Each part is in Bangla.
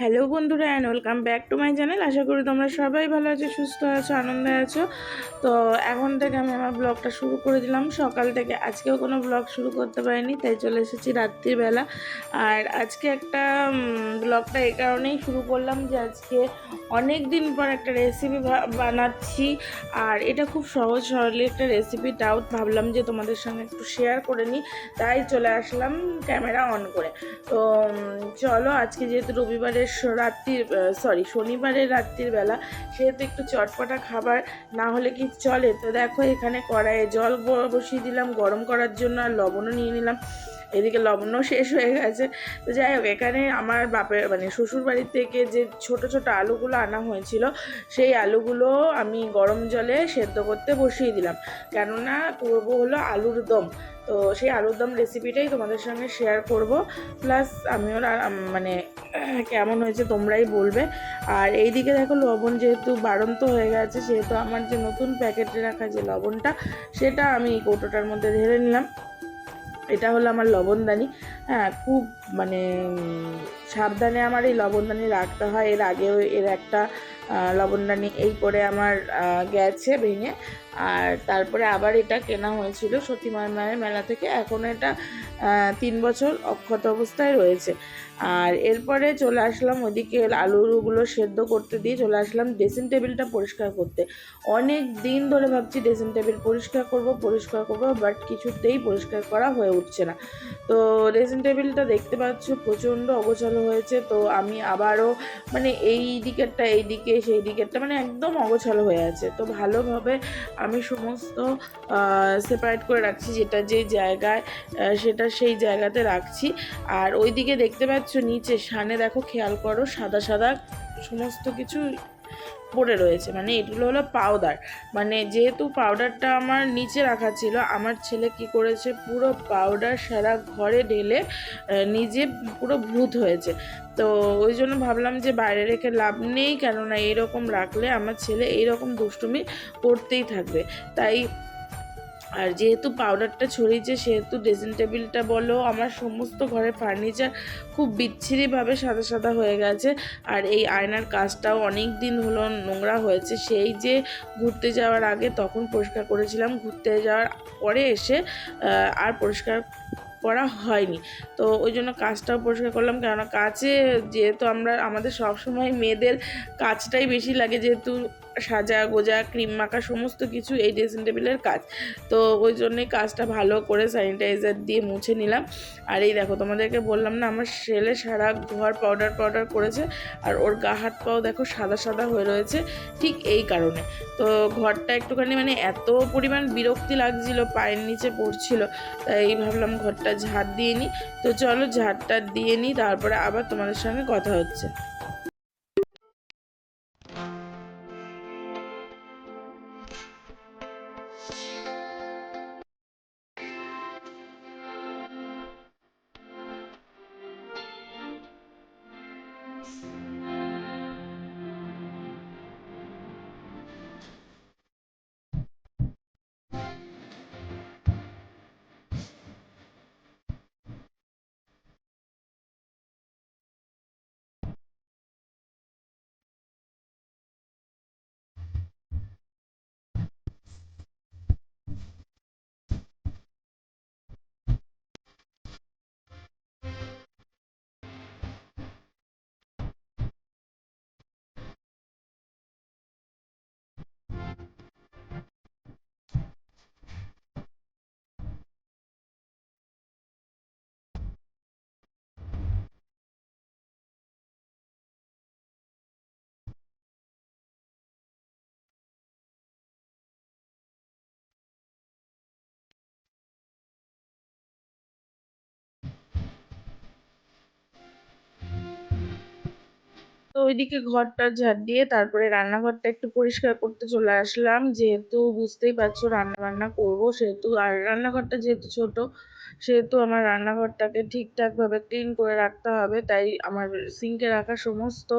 হ্যালো বন্ধুরা and welcome back to my channel আশা করি তোমরা সবাই ভালো আছো, সুস্থ আছো, আনন্দে আছো। তো এখন থেকে আমি আমার ব্লগটা শুরু করে দিলাম। সকাল থেকে আজকেও কোনো ব্লগ শুরু করতে পারিনি, তাই চলে এসেছি রাত্রিবেলা। আর আজকে একটা ব্লগটা এই কারণেই শুরু করলাম যে আজকে অনেক দিন পর একটা রেসিপি বানাচ্ছি। আর এটা খুব সহজ, সরল একটা রেসিপি তাও ভাবলাম যে তোমাদের সঙ্গে একটু শেয়ার করে নিই। তাই চলে আসলাম ক্যামেরা অন করে। তো চলো আজকে যেহেতু রবিবারের রাত্রির সরি শনিবারের রাত্রির বেলা, সেহেতু একটু চটপটা খাবার, না হলে কি চলে? তো দেখো, এখানে কড়াইয়ে জল বসিয়ে দিলাম, গরম করার জন্য আর লবণও নিয়ে নিলাম। এদিকে লবণও শেষ হয়ে গেছে। তো যাই হোক, এখানে আমার বাপের মানে শ্বশুর বাড়ি থেকে যে ছোট ছোট আলুগুলো আনা হয়েছিল, সেই আলুগুলো আমি গরম জলে সেদ্ধ করতে বসিয়ে দিলাম। কেননা, করব হলো আলুর দম। তো সেই আলুর দম রেসিপিটাই তোমাদের সঙ্গে শেয়ার করব। প্লাস আমিও মানে কেমন হয়েছে তোমরাই বলবে। আর এই দিকে দেখো লবণ যেহেতু বাড়ন্ত হয়ে গেছে, সেহেতু আমার যে নতুন প্যাকেটে রাখা যে লবণটা, সেটা আমি কৌটোটার মধ্যে ঢেলে নিলাম। এটা হলো আমার লবণদানি। হ্যাঁ খুব মানে সাবধানে আমার এই লবণদানি রাখতে হয়। এর আগেও এর একটা লবণদানি এই করে আমার গেছে ভেঙে। আর তারপরে আবার এটা কেনা হয়েছিল সতীমার মায়ের মেলা থেকে। এখন এটা তিন বছর অক্ষত অবস্থায় রয়েছে। আর এরপরে চলে আসলাম ওদিকে আলুগুলো সেদ্ধ করতে দিয়ে চলে আসলাম ড্রেসিং টেবিলটা পরিষ্কার করতে। অনেক দিন ধরে ভাবছি ড্রেসিং টেবিল পরিষ্কার করব পরিষ্কার করব বাট কিছুতেই পরিষ্কার করা হয়ে উঠছে না। তো ড্রেসিং টেবিলটা দেখতে পাচ্ছ প্রচণ্ড অগোছালো হয়েছে। তো আমি আবারও মানে এই দিকেরটা, এই দিকে, সেই দিকেরটা মানে একদম অগোছালো হয়ে আছে। তো ভালোভাবে আমি সমস্ত সেপারেট করে রাখছি যেটা যে জায়গায় সেটা সেই জায়গাতে রাখছি। আর ওই দিকে দেখতে পাচ্ছ নিচে সানে দেখো খেয়াল করো সাদা সাদা সমস্ত কিছু পড়ে রয়েছে। মানে এগুলো হলো পাউডার মানে যেহেতু পাউডারটা আমার নিচে রাখা ছিল, আমার ছেলে কি করেছে, পুরো পাউডার সারা ঘরে ঢেলে নিজে পুরো ভূত হয়েছে। তো ওই জন্য ভাবলাম যে বাইরে রেখে লাভ নেই, কেননা এইরকম রাখলে আমার ছেলে এইরকম দুষ্টুমি করতেই থাকবে। তাই আর যেহেতু পাউডারটা ছড়িয়েছে, সেহেতু ড্রেসিং টেবিলটা বলো, আমার সমস্ত ঘরের ফার্নিচার খুব বিচ্ছিরিভাবে সাদা সাদা হয়ে গেছে। আর এই আয়নার কাজটাও অনেক দিন হলো নোংরা হয়েছে। সেই যে ঘুরতে যাওয়ার আগে তখন পরিষ্কার করেছিলাম। ঘুরতে যাওয়ার পরে এসে আর পরিষ্কার করা হয়নি। তো ওই জন্য কাজটাও পরিষ্কার করলাম। কেননা কাছে যেহেতু আমরা, আমাদের সবসময় মেয়েদের কাজটাই বেশি লাগে, যেহেতু সাজা গোজা ক্রিম মাখা, সমস্ত কিছু এই ড্রেসিং টেবিলের কাজ। তো ওই জন্যই কাজটা ভালো করে স্যানিটাইজার দিয়ে মুছে নিলাম। আর এই দেখো, তোমাদেরকে বললাম না, আমার ছেলে সারা ঘর পাউডার পাউডার করেছে, আর ওর গা হাত পাও দেখো সাদা সাদা হয়ে রয়েছে, ঠিক এই কারণে। তো ঘরটা একটুখানি মানে এত পরিমাণ বিরক্তি লাগছিল, পায়ের নিচে পড়ছিল, তাই ভাবলাম ঘরটা ঝাড় দিয়ে নিই। তো চলো ঝাড়টা দিয়ে নিই, তারপরে আবার তোমাদের সঙ্গে কথা হচ্ছে। তো ওইদিকে ঘরটা ঝাড় দিয়ে তারপরে রান্নাঘরটা একটু পরিষ্কার করতে চলে আসলাম। যেহেতু বুঝতেই পারছ রান্না বান্না করব সেহেতু, আর রান্নাঘরটা যেহেতু ছোট সেহেতু আমার রান্নাঘরটাকে ঠিকঠাকভাবে ক্লিন করে রাখতে হবে। তাই আমার সিঙ্কে রাখা সমস্ত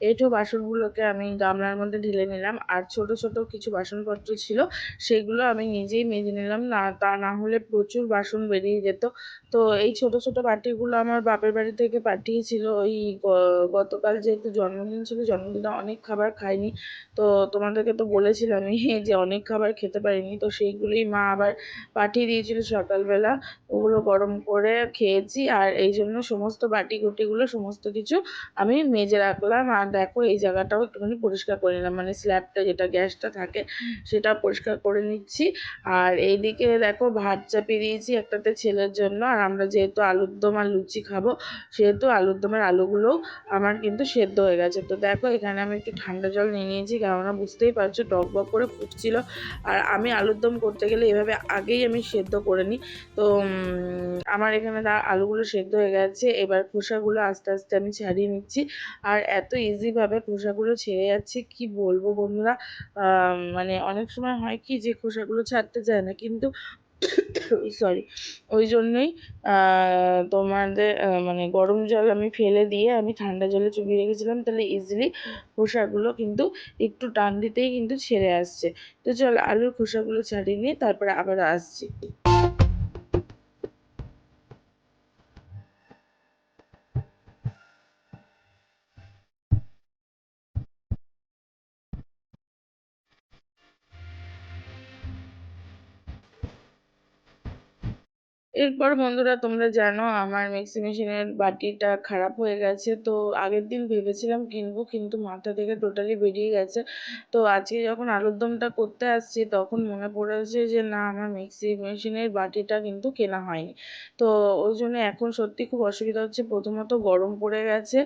এঁঠো বাসনগুলোকে আমি গামলার মধ্যে ঢেলে নিলাম। আর ছোট ছোট কিছু বাসনপত্র ছিল, সেগুলো আমি নিজেই মেজে নিলাম। না, তা না হলে প্রচুর বাসন বেরিয়ে যেত। তো এই ছোট ছোট বাটিগুলো আমার বাপের বাড়ি থেকে পাঠিয়েছিল। ওই গতকাল যেহেতু জন্মদিন ছিল, জন্মদিনে অনেক খাবার খাইনি। তো তোমাদেরকে তো বলেছিলামই যে অনেক খাবার খেতে পারিনি। তো সেইগুলোই মা আবার পাঠিয়ে দিয়েছিল সকালবেলা। ওগুলো গরম করে খেয়েছি আর এই জন্য সমস্ত বাটি কুটিগুলো সমস্ত কিছু আমি মেজে রাখলাম। আর দেখো এই জায়গাটাও একটুখানি পরিষ্কার করে নিলাম মানে স্ল্যাবটা যেটা গ্যাসটা থাকে সেটা পরিষ্কার করে নিচ্ছি। আর এইদিকে দেখো ভাত চাপিয়ে দিয়েছি একটাতে ছেলের জন্য। আর আমরা যেহেতু আলুর দম আর লুচি খাব, সেহেতু আলুর দমের আলুগুলোও আমার কিন্তু সেদ্ধ হয়ে গেছে। তো দেখো এখানে আমি একটু ঠান্ডা জল নিয়ে নিয়েছি, কেননা বুঝতেই পারছ টক বক করে ফুটছিল। আর আমি আলুর দম করতে গেলে এভাবে আগেই আমি সেদ্ধ করে নিই। তো আমার এখানে দা আলুগুলো সেদ্ধ হয়ে গেছে। এবার খোসাগুলো আস্তে আস্তে আমি ছাড়িয়ে নিচ্ছি। আর এত ইজিভাবে খোসাগুলো ছেড়ে যাচ্ছে, কি বলব বন্ধুরা? মানে অনেক সময় হয় কি যে খোসাগুলো ছাড়তে চায় না, কিন্তু সরি ওই জন্যই তোমাদের মানে গরম জল আমি ফেলে দিয়ে আমি ঠান্ডা জলে চুবিয়ে রেখেছিলাম, তাহলে ইজিলি খোসাগুলো কিন্তু একটু টান দিতেই কিন্তু ছেড়ে আসছে। তো চল আলুর খোসাগুলো ছাড়িয়ে নিয়ে তারপরে আবার আসছি। এরপর বন্ধুরা তোমরা জানো আমার মিক্সি মেশিনের বাটিটা খারাপ হয়ে গেছে। তো আগের দিন ভেবেছিলাম কিনবো, কিন্তু মাথা থেকে টোটালি বেরিয়ে গেছে। তো আজকে যখন আলুর দমটা করতে আসছি, তখন মনে পড়েছে যে, না, আমার মিক্সি মেশিনের বাটিটা কিন্তু কেনা হয়নি। তো ওই জন্য এখন সত্যি খুব অসুবিধা হচ্ছে। প্রথমত গরম পড়ে গেছে,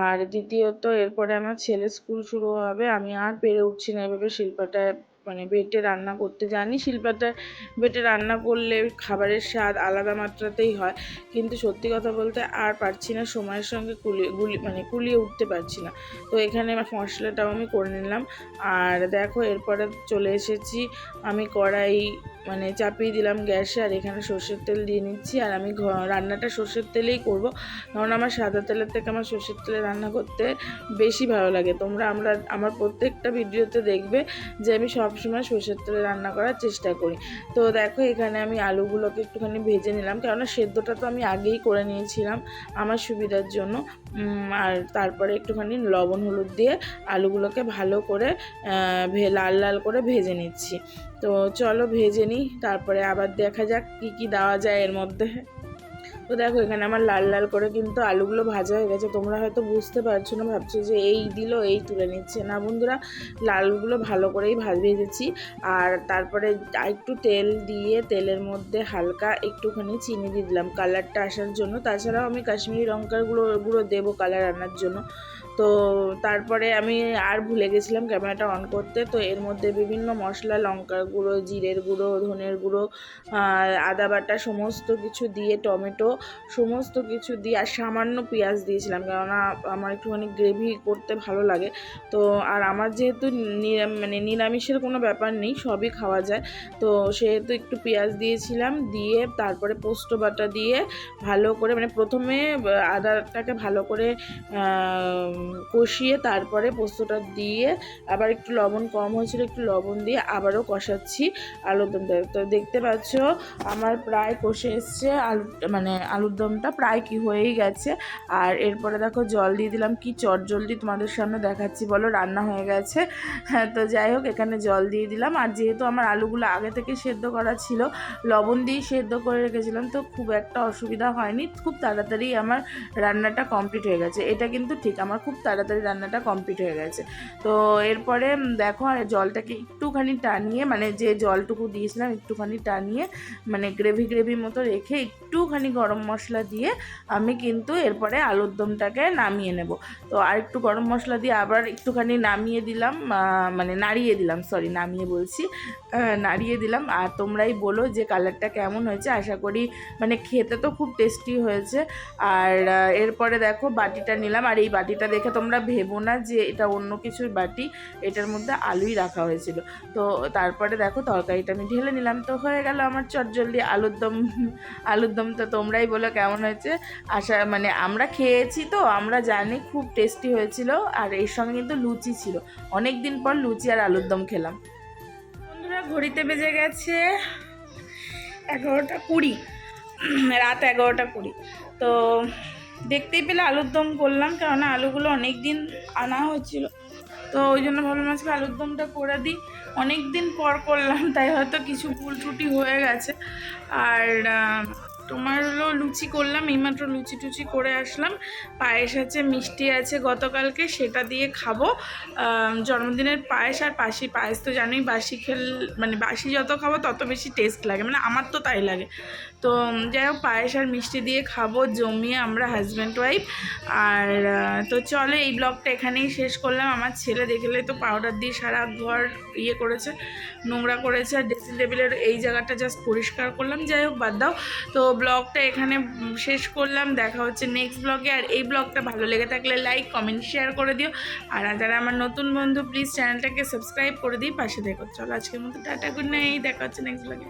আর দ্বিতীয়ত এরপরে আমার ছেলে স্কুল শুরু হবে। আমি আর পেরে উঠছি না। এভাবে শিল্পাটায় মানে বেটে রান্না করতে জানি। শিল্পাটায় বেটে রান্না করলে খাবারের স্বাদ আলাদা মাত্রাতেই হয়। কিন্তু সত্যি কথা বলতে আর পারছি না, সময়ের সঙ্গে কুলিয়ে, গুলি মানে কুলিয়ে উঠতে পারছি না। তো এখানে মশলাটাও আমি করে নিলাম। আর দেখো, এরপরে চলে এসেছি। আমি কড়াই মানে চাপিয়ে দিলাম গ্যাসে। আর এখানে সর্ষের তেল দিয়ে নিচ্ছি। আর আমি রান্নাটা সর্ষের তেলেই করব। কারণ আমার সাদা তেলের থেকে আমার সর্ষের তেলে রান্না করতে বেশি ভালো লাগে। তোমরা আমরা, আমার প্রত্যেকটা ভিডিওতে দেখবে যে আমি সবসময় সর্ষের তেলে রান্না করার চেষ্টা করি। তো দেখো এখানে আমি আলুগুলোকে একটুখানি ভেজে নিলাম, কেননা সেদ্ধটা তো আমি আগেই করে নিয়েছিলাম আমার সুবিধার জন্য। আর তারপরে একটুখানি লবণ, হলুদ দিয়ে আলুগুলোকে ভালো করে ভে- লাল লাল করে ভেজে নিচ্ছি। তো চলো ভেজে নিই, তারপরে আবার দেখা যাক কি কি দেওয়া যায় এর মধ্যে। তো দেখো, এখানে আমার লাল লাল করে কিন্তু আলুগুলো ভাজা হয়ে গেছে। তোমরা হয়তো বুঝতে পারছ না, ভাবছ যে এই দিল, এই তুলে নিচ্ছে। না বন্ধুরা, লালগুলো ভালো করেই ভাজ ভেজেছি আর তারপরে একটু তেল দিয়ে, তেলের মধ্যে হালকা একটুখানি চিনি দিয়ে দিলাম। কালারটা আসার জন্য। তাছাড়াও আমি কাশ্মীরি লঙ্কার গুঁড়ো গুঁড়ো দেবো কালার আনার জন্য। তো তারপরে আমি আর ভুলে গেছিলাম ক্যামেরাটা অন করতে। তো এর মধ্যে বিভিন্ন মশলা লঙ্কার গুঁড়ো, জিরের গুঁড়ো, ধনের গুঁড়ো আদা বাটা সমস্ত কিছু দিয়ে, টমেটো সমস্ত কিছু দিয়ে আর সামান্য পেঁয়াজ দিয়েছিলাম কেননা আমার একটুখানি গ্রেভি করতে ভালো লাগে। তো আর আমার যেহেতু মানে নিরামিষের কোনো ব্যাপার নেই, সবই খাওয়া যায়। তো সেহেতু একটু পেঁয়াজ দিয়েছিলাম দিয়ে তারপরে পোস্ত বাটা দিয়ে ভালো করে মানে প্রথমে আদাটাকে ভালো করে কষিয়ে তারপরে পোস্তটা দিয়ে আবার একটু লবণ কম হয়েছিল, একটু লবণ দিয়ে আবারও কষাচ্ছি আলুর দমটা। তো দেখতে পাচ্ছ আমার প্রায় কষে এসছে, আলু মানে আলুর দমটা প্রায় কি হয়েই গেছে। আর এরপরে দেখো জল দিয়ে দিলাম, কি চট জলদি তোমাদের সামনে দেখাচ্ছি, বলো রান্না হয়ে গেছে। হ্যাঁ তো যাই হোক, এখানে জল দিয়ে দিলাম। আর যেহেতু আমার আলুগুলো আগে থেকে সেদ্ধ করা ছিল, লবণ দিয়ে সেদ্ধ করে রেখেছিলাম, তো খুব একটা অসুবিধা হয়নি। খুব তাড়াতাড়ি আমার রান্নাটা কমপ্লিট হয়ে গেছে। এটা কিন্তু ঠিক, আমার তাড়াতাড়ি রান্নাটা কমপ্লিট হয়ে গেছে। তো এরপরে দেখো, আর জলটাকে একটুখানি টানিয়ে মানে যে জলটুকু দিয়েছিলাম একটুখানি টানিয়ে মানে গ্রেভি গ্রেভি মতো রেখে একটুখানি গরম মশলা দিয়ে আমি কিন্তু এরপরে আলুর দমটাকে নামিয়ে নেব। তো আর একটু গরম মশলা দিয়ে আবার একটুখানি নামিয়ে দিলাম মানে নাড়িয়ে দিলাম সরি নামিয়ে বলছি নাড়িয়ে দিলাম। আর তোমরাই বলো যে কালারটা কেমন হয়েছে, আশা করি মানে খেতে তো খুব টেস্টি হয়েছে। আর এরপরে দেখো বাটিটা নিলাম, আর এই বাটিটা দেখে তোমরা ভেবো না যে এটা অন্য কিছুর বাটি, এটার মধ্যে আলুই রাখা হয়েছিল। তো তারপরে দেখো তরকারিটা আমি ঢেলে নিলাম। তো হয়ে গেল আমার চটজলদি আলুর দম আলুর দম তো তোমরাই বলো কেমন হয়েছে। আশা মানে আমরা খেয়েছি তো, আমরা জানি খুব টেস্টি হয়েছিল আর এর সঙ্গে কিন্তু লুচি ছিল। অনেক দিন পর লুচি আর আলুর দম খেলাম। বন্ধুরা, ঘড়িতে বেজে গেছে এগারোটা কুড়ি। রাত এগারোটা কুড়ি। তো দেখতেই পেলে আলুর দম করলাম, কেননা আলুগুলো অনেক দিন আনা হয়েছিল। তো ওই জন্য ভাবলাম আজকে আলুর দমটা করে দিই। অনেক দিন পর করলাম, তাই হয়তো কিছু ভুল ত্রুটি হয়ে গেছে। আর তোমার হলো লুচি করলাম, এইমাত্র লুচি টুচি করে আসলাম। পায়েস আছে, মিষ্টি আছে, গতকালকে সেটা দিয়ে খাব। জন্মদিনের পায়েস আর বাসি, পায়েস তো জানোই, বাসি খেল মানে বাসি যত খাব তত বেশি টেস্ট লাগে মানে আমার তো তাই লাগে। তো যাই হোক পায়েস আর মিষ্টি দিয়ে খাব, জমিয়ে আমরা হাজব্যান্ড ওয়াইফ আর তো চলো, এই ব্লগটা এখানেই শেষ করলাম। আমার ছেলে দেখলে তো পাউডার দিয়ে সারা ঘর ইয়ে করেছে, নোংরা করেছে। আর ড্রেসিং টেবিলের এই জায়গাটা জাস্ট পরিষ্কার করলাম। যাই হোক বাদ দাও। তো ব্লগটা এখানে শেষ করলাম। দেখা হচ্ছে নেক্সট ব্লগে আর এই ব্লগটা ভালো লেগে থাকলে লাইক কমেন্ট শেয়ার করে দিও। আর যারা আমার নতুন বন্ধু প্লিজ চ্যানেলটাকে সাবস্ক্রাইব করে দিই। পাশে দেখো চলো, আজকের মতো টাটা গুড নাইট দেখা হচ্ছে নেক্সট ব্লগে